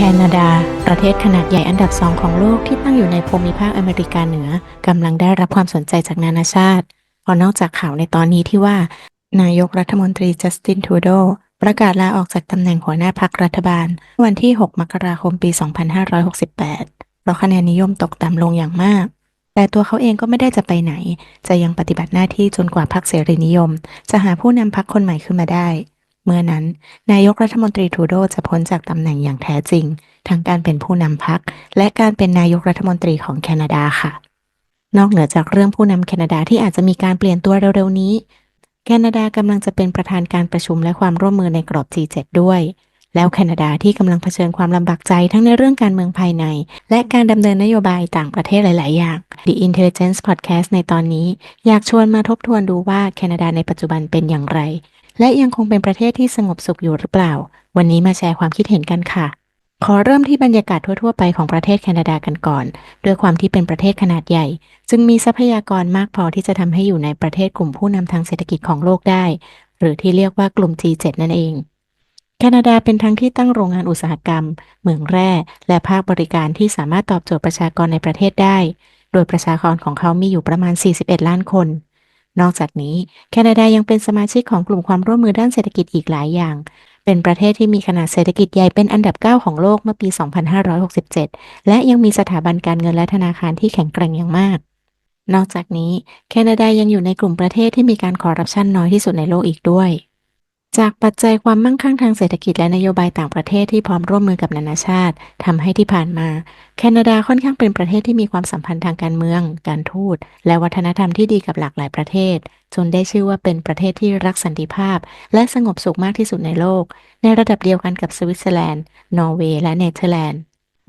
แคนาดา ประเทศขนาดใหญ่อันดับสองของโลกที่ตั้งอยู่ในภูมิภาคอเมริกาเหนือกำลังได้รับความสนใจจากนานาชาติ เพราะนอกจากข่าวในตอนนี้ที่ว่า นายกรัฐมนตรีจัสตินทูโดประกาศลาออกจากตำแหน่งหัวหน้าพรรครัฐบาล วันที่ 6 มกราคมปี 2568 เพราะคะแนนนิยมตกต่ำลงอย่างมาก แต่ตัวเขาเองก็ไม่ได้จะไปไหน จะยังปฏิบัติหน้าที่จนกว่าพรรคเสรีนิยม จะหาผู้นำพรรคคนใหม่ขึ้นมาได้ เมื่อนั้น นายกรัฐมนตรีทูโดจะพ้นจากตำแหน่งอย่างแท้จริง ทั้งการเป็นผู้นำพรรคและการเป็นนายกรัฐมนตรีของแคนาดาค่ะ นอกเหนือจากเรื่องผู้นำแคนาดาที่อาจจะมีการเปลี่ยนตัวเร็วๆนี้ แคนาดากำลังจะเป็นประธานการประชุมและความร่วมมือในกรอบ G7 ด้วย แล้วแคนาดาที่กำลังเผชิญความลำบากใจทั้งในเรื่องการเมืองภายใน และการดำเนินนโยบายต่างประเทศหลาย ๆ อย่าง The Intelligence Podcast ในตอนนี้ อยากชวนมาทบทวนดูว่าแคนาดาในปัจจุบันเป็นอย่างไร และยังคงเป็นประเทศที่สงบสุขอยู่หรือเปล่า วันนี้มาแชร์ความคิดเห็นกันค่ะ ขอเริ่มที่บรรยากาศทั่ว ๆ ไปของประเทศแคนาดากันก่อน ด้วยความที่เป็นประเทศขนาดใหญ่ จึงมีทรัพยากรมากพอที่จะทำให้อยู่ในประเทศกลุ่มผู้นำทางเศรษฐกิจของโลกได้ หรือที่เรียกว่ากลุ่ม G7 นั่นเองแคนาดาเป็นทั้งที่ตั้งโรงงานอุตสาหกรรม เหมืองแร่ และภาคบริการที่สามารถตอบโจทย์ประชากรในประเทศได้ โดยประชากรของเขามีอยู่ประมาณ 41 ล้านคน นอกจากนี้ แคนาดายังเป็นสมาชิกของกลุ่มความร่วมมือด้านเศรษฐกิจอีกหลายอย่าง เป็นประเทศที่มีขนาดเศรษฐกิจใหญ่เป็นอันดับ 9 ของโลกเมื่อปี 2567 และยังมีสถาบันการเงินและธนาคารที่แข็งแกร่งอย่างมาก นอกจากนี้ แคนาดายังอยู่ในกลุ่มประเทศที่มีการคอร์รัปชันน้อยที่สุดในโลกอีกด้วย จากปัจจัยความมั่งคั่งทางเศรษฐกิจและนโยบายต่างประเทศที่พร้อมร่วมมือกับนานาชาติทำให้ที่ผ่านมา แคนาดาค่อนข้างเป็นประเทศที่มีความสัมพันธ์ทางการเมือง การทูต และวัฒนธรรมที่ดีกับหลากหลายประเทศ จนได้ชื่อว่าเป็นประเทศที่รักสันติภาพ และสงบสุขมากที่สุดในโลก ในระดับเดียวกันกับสวิตเซอร์แลนด์ นอร์เวย์ และเนเธอร์แลนด์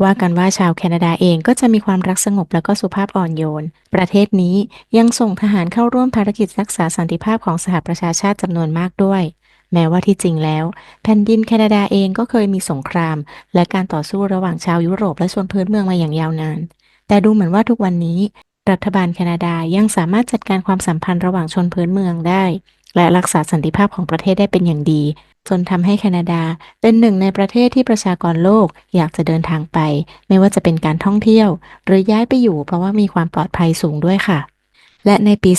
ว่ากันว่าชาวแคนาดาเองก็จะมีความรักสงบและก็สุภาพอ่อนโยน ประเทศนี้ยังส่งทหารเข้าร่วมภารกิจรักษาสันติภาพของสหประชาชาติจำนวนมากด้วย แม้ว่าที่จริงแล้ว แผ่นดินแคนาดาเองก็เคยมีสงคราม และการต่อสู้ระหว่างชาวยุโรปและชนพื้นเมืองมาอย่างยาวนาน แต่ดูเหมือนว่าทุกวันนี้ รัฐบาลแคนาดายังสามารถจัดการความสัมพันธ์ระหว่างชนพื้นเมืองได้ และรักษาสันติภาพของประเทศได้เป็นอย่างดี จนทำให้แคนาดาเป็นหนึ่งในประเทศที่ประชากรโลกอยากจะเดินทางไป ไม่ว่าจะเป็นการท่องเที่ยว หรือย้ายไปอยู่เพราะว่ามีความปลอดภัยสูงด้วยค่ะ และในปี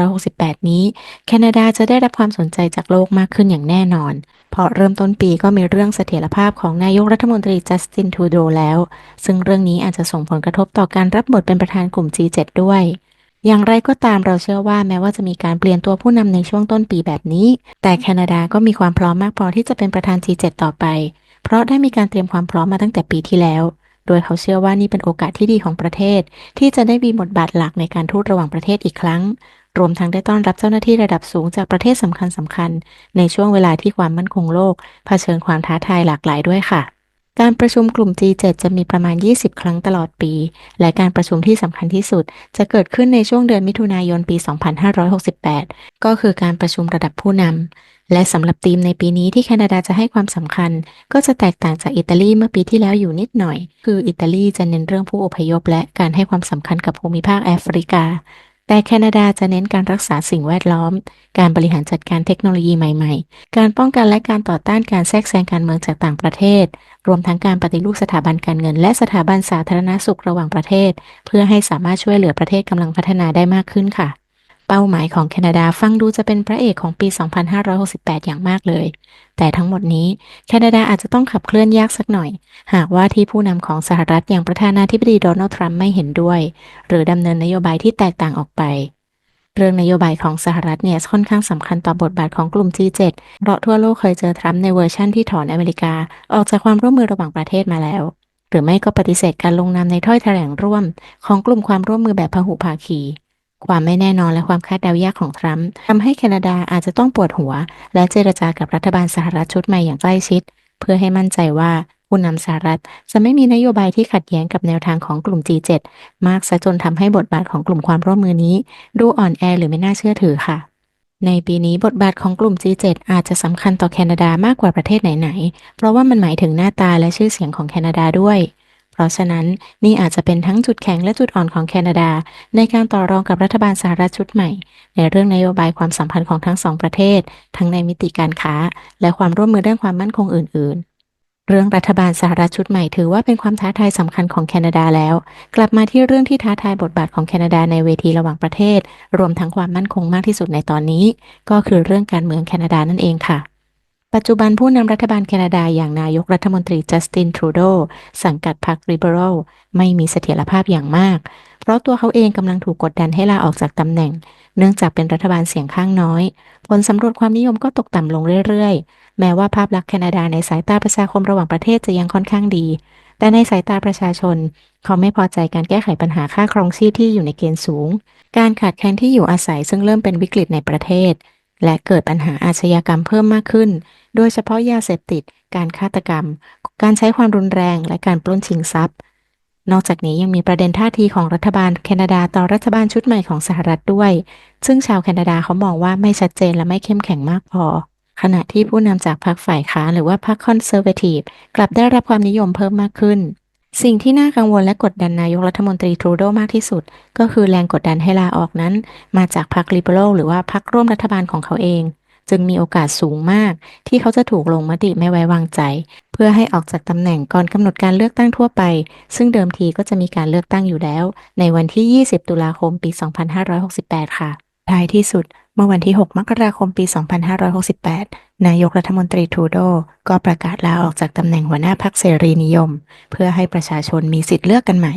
2568 นี้ แคนาดาจะได้รับความสนใจจากโลกมากขึ้นอย่างแน่นอน เพราะเริ่มต้นปีก็มีเรื่องเสถียรภาพของนายกรัฐมนตรีจัสตินทูโดแล้ว ซึ่งเรื่องนี้อาจจะส่งผลกระทบต่อการรับบทเป็นประธานกลุ่ม G7 ด้วยอย่างไรก็ตามเราเชื่อว่าแม้ว่าจะมีการเปลี่ยนตัวผู้นำในช่วงต้นปีแบบนี้ แต่แคนาดาก็มีความพร้อมมากพอที่จะเป็นประธาน G7 ต่อไป เพราะได้มีการเตรียมความพร้อมมาตั้งแต่ปีที่แล้ว โดยเขาเชื่อว่านี่เป็นโอกาสที่ดีของประเทศ ที่จะได้มีบทบาทหลักในการทูตระหว่างประเทศอีกครั้ง รวมทั้งได้ต้อนรับเจ้าหน้าที่ระดับสูงจากประเทศสำคัญสำคัญ ในช่วงเวลาที่ความมั่นคงโลกเผชิญความท้าทายหลากหลายด้วยค่ะการประชุมกลุ่ม G7 จะมีประมาณ 20 ครั้งตลอดปี และการประชุมที่สำคัญที่สุด จะเกิดขึ้นในช่วงเดือนมิถุนายนปี 2568 ก็คือการประชุมระดับผู้นำ และสำหรับธีมในปีนี้ที่แคนาดาจะให้ความสำคัญ ก็จะแตกต่างจากอิตาลีเมื่อปีที่แล้วอยู่นิดหน่อย คืออิตาลีจะเน้นเรื่องผู้อพยพ และการให้ความสำคัญกับภูมิภาคแอฟริกา แต่แคนาดาจะเน้นการรักษาสิ่งแวดล้อม การบริหารจัดการเทคโนโลยีใหม่ ๆ การป้องกันและการต่อต้านการแทรกแซงการเมืองจากต่างประเทศ รวมทั้งการปฏิรูปสถาบันการเงิน และสถาบันสาธารณสุขระหว่างประเทศ เพื่อให้สามารถช่วยเหลือประเทศกำลังพัฒนาได้มากขึ้นค่ะ เป้าหมายของแคนาดาฟังดูจะเป็นพระเอกของปี 2568 อย่างมากเลย แต่ทั้งหมดนี้แคนาดาอาจจะต้องขับเคลื่อนยากสักหน่อย หากว่าที่ผู้นำของสหรัฐอย่างประธานาธิบดีโดนัลด์ทรัมป์ไม่เห็นด้วย หรือดำเนินนโยบายที่แตกต่างออกไปเรื่องนโยบายของสหรัฐเนี่ยค่อนข้างสำคัญต่อบทบาทของกลุ่ม G7 เพราะทั่วโลกเคยเจอทรัมป์ในเวอร์ชั่นที่ถอนอเมริกา ออกจากความร่วมมือระหว่างประเทศมาแล้ว หรือไม่ก็ปฏิเสธการลงนามในถ้อยแถลงร่วม ของกลุ่มความร่วมมือแบบพหุภาคี ความไม่แน่นอนและความคาดเดายากของทรัมป์ทำให้แคนาดาอาจจะต้องปวดหัว และเจรจากับรัฐบาลสหรัฐชุดใหม่อย่างใกล้ชิด เพื่อให้มั่นใจว่าผู้นำสหรัฐจะไม่มีนโยบายที่ขัดแย้งกับแนวทางของกลุ่ม G7 มากซะจนทำให้บทบาทของกลุ่มความร่วมมือนี้ ดูอ่อนแอหรือไม่น่าเชื่อถือค่ะในปีนี้บทบาทของกลุ่ม G7 อาจจะสำคัญต่อแคนาดามากกว่าประเทศไหนๆ เพราะว่ามันหมายถึงหน้าตาและชื่อเสียงของแคนาดาด้วย ราะฉะนั้นนี่อาจจะเป็นทั้งจุดแข็งและจุดอ่อนของแคนาดา ในการต่อรองกับรัฐบาลสหรัฐชุดใหม่ ในเรื่องนโยบายความสัมพันธ์ของทั้งสองประเทศ ทั้งในมิติการค้า และความร่วมมือด้านความมั่นคงอื่น ๆเรื่องรัฐบาลสหรัฐชุดใหม่ถือว่าเป็นความท้าทายสำคัญของแคนาดาแล้ว กลับมาที่เรื่องที่ท้าทายบทบาทของแคนาดาในเวทีระหว่างประเทศ รวมทั้งความมั่นคงมากที่สุดในตอนนี้ ก็คือเรื่องการเมืองแคนาดานั่นเองค่ะ ปัจจุบันผู้นำรัฐบาลแคนาดาอย่างนายกรัฐมนตรีจัสตินทรูโดสังกัดพรรคริเบอรัลไม่มีเสถียรภาพอย่างมาก เพราะตัวเขาเองกำลังถูกกดดันให้ลาออกจากตำแหน่ง เนื่องจากเป็นรัฐบาลเสียงข้างน้อย ผลสำรวจความนิยมก็ตกต่ำลงเรื่อยๆ แม้ว่าภาพลักษณ์แคนาดาในสายตาประชาคมระหว่างประเทศจะยังค่อนข้างดี แต่ในสายตาประชาชน เขาไม่พอใจการแก้ไขปัญหาค่าครองชีพที่อยู่ในเกณฑ์สูง การขาดแคลนที่อยู่อาศัยซึ่งเริ่มเป็นวิกฤตในประเทศ และเกิดปัญหาอาชญากรรมเพิ่มมากขึ้น โดยเฉพาะยาเสพติด การฆาตกรรม การใช้ความรุนแรง และการปล้นชิงทรัพย์ นอกจากนี้ยังมีประเด็นท่าทีของรัฐบาลแคนาดาต่อรัฐบาลชุดใหม่ของสหรัฐด้วย ซึ่งชาวแคนาดาเขามองว่าไม่ชัดเจนและไม่เข้มแข็งมากพอ ขณะที่ผู้นำจากพรรคฝ่ายค้านหรือว่าพรรคคอนเซอร์เวทีฟกลับได้รับความนิยมเพิ่มมากขึ้น สิ่งที่น่ากังวลและกดดันนายกรัฐมนตรีทรูโดมากที่สุด ก็คือแรงกดดันให้ลาออกนั้น มาจากพรรคลิเบอรัลหรือว่าพรรคร่วมรัฐบาลของเขาเอง จึงมีโอกาสสูงมาก ที่เขาจะถูกลงมติไม่ไว้วางใจ เพื่อให้ออกจากตำแหน่งก่อนกำหนดการเลือกตั้งทั่วไป ซึ่งเดิมทีก็จะมีการเลือกตั้งอยู่แล้ว ในวันที่ 20 ตุลาคม ปี 2568 ค่ะ ท้ายที่สุด เมื่อวันที่ 6 มกราคมปี 2568 นายกรัฐมนตรีทูโด ก็ประกาศลาออกจากตำแหน่งหัวหน้าพรรคเสรีนิยม เพื่อให้ประชาชนมีสิทธิ์เลือกกันใหม่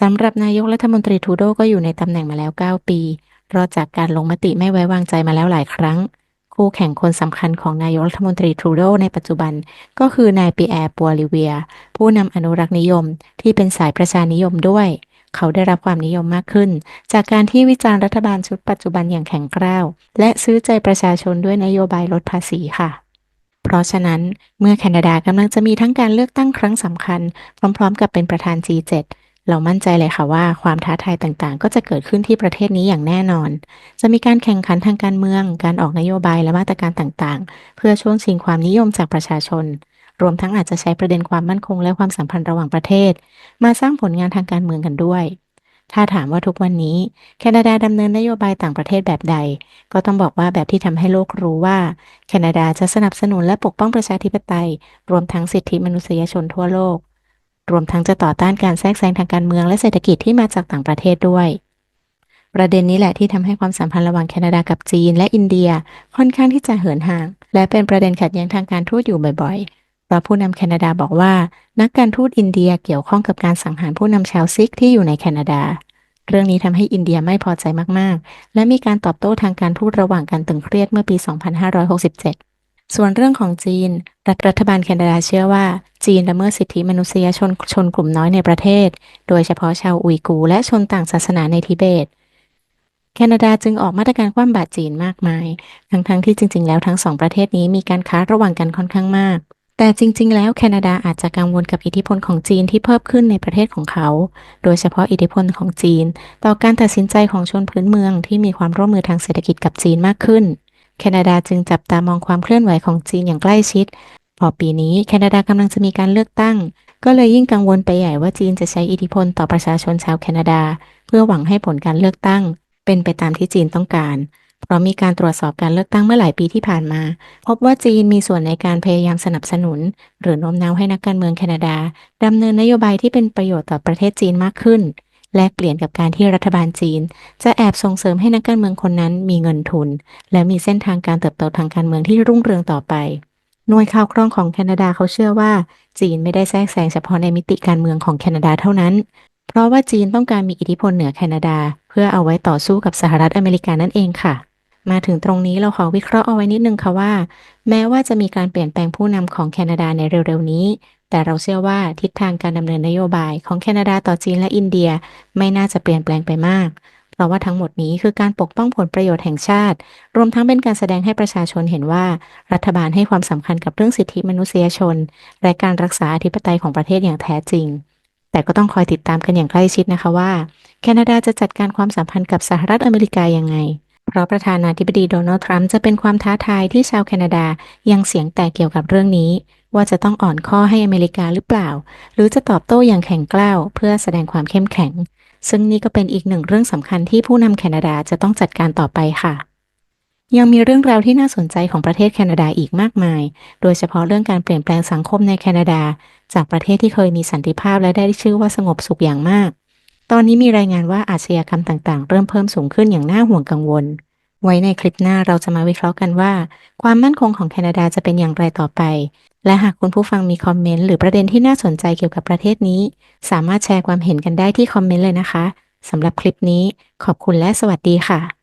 สำหรับนายกรัฐมนตรีทูโดก็อยู่ในตำแหน่งมาแล้ว 9 ปีรอดจากการลงมติไม่ไว้วางใจมาแล้วหลายครั้ง คู่แข่งคนสำคัญของนายกรัฐมนตรีทรูโดในปัจจุบัน ก็คือนายปีแอร์ปัวลิเวีย ผู้นำอนุรักษ์นิยมที่เป็นสายประชานิยมด้วย เขาได้รับความนิยมมากขึ้น จากการที่วิจารณ์รัฐบาลชุดปัจจุบันอย่างแข็งกร้าว และซื้อใจประชาชนด้วยนโยบายลดภาษีค่ะ เพราะฉะนั้นเมื่อแคนาดากำลังจะมีทั้งการเลือกตั้งครั้งสำคัญ พร้อม ๆ กับเป็นประธาน G7 เรามั่นใจเลยค่ะว่าความท้าทายต่างๆ ก็จะเกิดขึ้นที่ประเทศนี้อย่างแน่นอน จะมีการแข่งขันทางการเมือง การออกนโยบายและมาตรการต่างๆ เพื่อช่วงชิงความนิยมจากประชาชน รวมทั้งอาจจะใช้ประเด็นความมั่นคงและความสัมพันธ์ระหว่างประเทศ มาสร้างผลงานทางการเมืองกันด้วย ถ้าถามว่าทุกวันนี้ แคนาดาดำเนินนโยบายต่างประเทศแบบใด ก็ต้องบอกว่าแบบที่ทำให้โลกรู้ว่า แคนาดาจะสนับสนุนและปกป้องประชาธิปไตย รวมทั้งสิทธิมนุษยชนทั่วโลก รวมทั้งจะต่อต้านการแทรกแซงทางการเมืองและเศรษฐกิจที่มาจากต่างประเทศด้วยประเด็นนี้แหละที่ทำให้ความสัมพันธ์ระหว่างแคนาดากับจีนและอินเดียค่อนข้างที่จะเหินห่าง และเป็นประเด็นขัดแย้งทางการทูตอยู่บ่อยๆ ราะผู้นำแคนาดาบอกว่า นักการทูตอินเดียเกี่ยวข้องกับการสังหารผู้นำชาวซิกที่อยู่ในแคนาดา เรื่องนี้ทำให้อินเดียไม่พอใจมาก ๆ และมีการตอบโต้ทางการทูตระหว่างกันตึงเครียดเมื่อปี 2567 ส่วนเรื่องของจีน รัฐรัฐบาลแคนาดาเชื่อว่า จีนละเมิดสิทธิมนุษยชนชนกลุ่มน้อยในประเทศ โดยเฉพาะชาวอุยกูร์และชนต่างศาสนาในทิเบตแคนาดาจึงออกมาตรการคว่ำบาตรจีนมากมาย ทั้งๆทที่จริง ๆ แล้วทั้งสองประเทศนี้มีการค้าระหว่างกันค่อนข้างมาก แต่จริง ๆ แล้วแคนาดาอาจจะกังวลกับอิทธิพลของจีนที่เพิ่มขึ้นในประเทศของเขา โดยเฉพาะอิทธิพลของจีน ต่อการตัดสินใจของชนพื้นเมืองที่มีความร่วมมือทางเศรษฐกิจกับจีนมากขึ้น แคนาดาจึงจับตามองความเคลื่อนไหวของจีนอย่างใกล้ชิด พอปีนี้แคนาดากำลังจะมีการเลือกตั้ง ก็เลยยิ่งกังวลไปใหญ่ว่าจีนจะใช้อิทธิพลต่อประชาชนชาวแคนาดา เพื่อหวังให้ผลการเลือกตั้ง เป็นไปตามที่จีนต้องการ เพราะมีการตรวจสอบการเลือกตั้งเมื่อหลายปีที่ผ่านมา พบว่าจีนมีส่วนในการพยายามสนับสนุน หรือโน้มน้าวให้นักการเมืองแคนาดาดำเนินนโยบายที่เป็นประโยชน์ต่อประเทศจีนมากขึ้น แลกเปลี่ยนกับการที่รัฐบาลจีน จะแอบส่งเสริมให้นักการเมืองคนนั้นมีเงินทุน และมีเส้นทางการเติบโตทางการเมืองที่รุ่งเรืองต่อไปหน่วยข่าวกรองของแคนาดาเขาเชื่อว่า จีนไม่ได้แทรกแซงเฉพาะในมิติการเมืองของแคนาดาเท่านั้น เพราะว่าจีนต้องการมีอิทธิพลเหนือแคนาดา เพื่อเอาไว้ต่อสู้กับสหรัฐอเมริกานั่นเองค่ะ มาถึงตรงนี้เราขอวิเคราะห์เอาไว้นิดนึงค่ะว่า แม้ว่าจะมีการเปลี่ยนแปลงผู้นำของแคนาดาในเร็วๆนี้ แต่เราเชื่อว่าทิศทางการดำเนินนโยบายของแคนาดาต่อจีนและอินเดียไม่น่าจะเปลี่ยนแปลงไปมากเพราะว่าทั้งหมดนี้คือการปกป้องผลประโยชน์แห่งชาติ รวมทั้งเป็นการแสดงให้ประชาชนเห็นว่า รัฐบาลให้ความสำคัญกับเรื่องสิทธิมนุษยชน และการรักษาอธิปไตยของประเทศอย่างแท้จริง แต่ก็ต้องคอยติดตามกันอย่างใกล้ชิดนะคะว่า แคนาดาจะจัดการความสัมพันธ์กับสหรัฐอเมริกายังไง เพราะประธานาธิบดีโดนัลด์ทรัมป์จะเป็นความท้าทายที่ชาวแคนาดายังเสียงแตกเกี่ยวกับเรื่องนี้ ว่าจะต้องอ่อนข้อให้อเมริกาหรือเปล่า หรือจะตอบโต้อย่างแข็งกร้าวเพื่อแสดงความเข้มแข็ง ซึ่งนี่ก็เป็นอีกหนึ่งเรื่องสำคัญที่ผู้นำแคนาดาจะต้องจัดการต่อไปค่ะ ยังมีเรื่องราวที่น่าสนใจของประเทศแคนาดาอีกมากมาย โดยเฉพาะเรื่องการเปลี่ยนแปลงสังคมในแคนาดา จากประเทศที่เคยมีสันติภาพและได้ชื่อว่าสงบสุขอย่างมาก ตอนนี้มีรายงานว่าอาชญากรรมต่างๆ เริ่มเพิ่มสูงขึ้นอย่างน่าห่วงกังวล ไว้ในคลิปหน้าเราจะมาวิเคราะห์กันว่า ความมั่นคงของแคนาดาจะเป็นอย่างไรต่อไป และหากคุณผู้ฟังมีคอมเมนต์หรือประเด็นที่น่าสนใจเกี่ยวกับประเทศนี้ สามารถแชร์ความเห็นกันได้ที่คอมเมนต์เลยนะคะสำหรับคลิปนี้ ขอบคุณและสวัสดีค่ะ